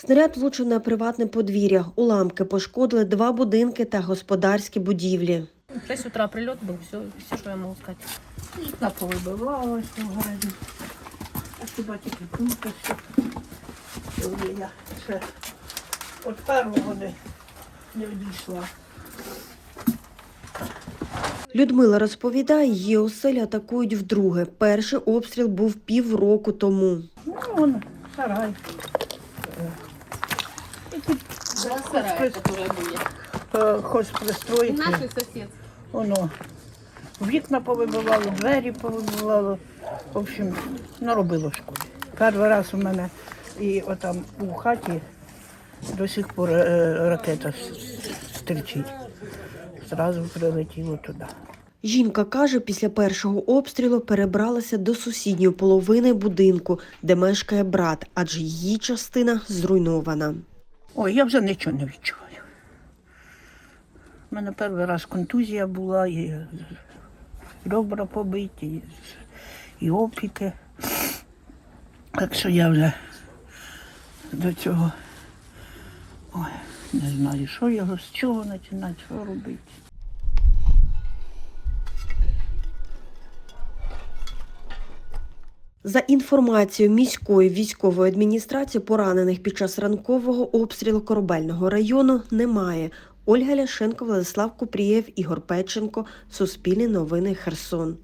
Снаряд влучив на приватне подвір'я. Уламки пошкодили два будинки та господарські будівлі. 6 утра прильот був, все, все, що я можу сказати. Вікна повибивалося в городі. А хіба тільки все. Коли я ще від першого не, не відійшла. Людмила розповідає, її оселі атакують вдруге. Перший обстріл був півроку тому. Ну, вон, сарай. Сарай. Е, Хозпристройки. Наші сусідські. Воно. Вікна повибивало, двері повибивало. В общем, наробило шкоди. Перший раз у мене і отам у хаті до сих пор е, ракета с- стрічить. Зразу прилетіло туди. Жінка каже, після першого обстрілу перебралася до сусідньої половини будинку, де мешкає брат, адже її частина зруйнована. Ой, я вже нічого не відчуваю. У мене перший раз контузія була, і ребра побиті, і, опіки. Так що я вже до цього ой, не знаю, що його, з чого починати, що робити. За інформацією міської військової адміністрації, поранених під час ранкового обстрілу корабельного району немає. Ольга Ляшенко, Владислав Купрієв, Ігор Печенко, Суспільні новини Херсон.